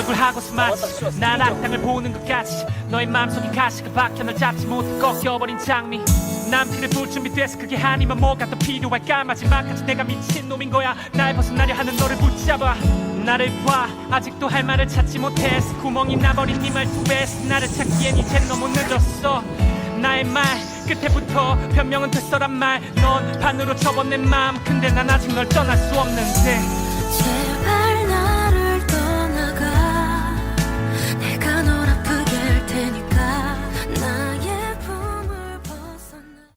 얼굴 하고서 마치 난 악당을 보는 것 같이. 너의 마음속에 가시가 박혀 널 잡지 못해 꺾여버린 장미. 난 피를 불 준비돼서 그게 아니면 뭐가 더 필요할까? 마지막까지 내가 미친놈인 거야. 날 벗어나려 하는 너를 붙잡아. 나를 봐. 아직도 할 말을 찾지 못해서 구멍이 나버린 네 말투에서 나를 찾기엔 이젠 너무 늦었어. 나의 말 끝에부터 변명은 됐어란 말넌 반으로 접어 내 마음. 근데 난 아직 널 떠날 수 없는데.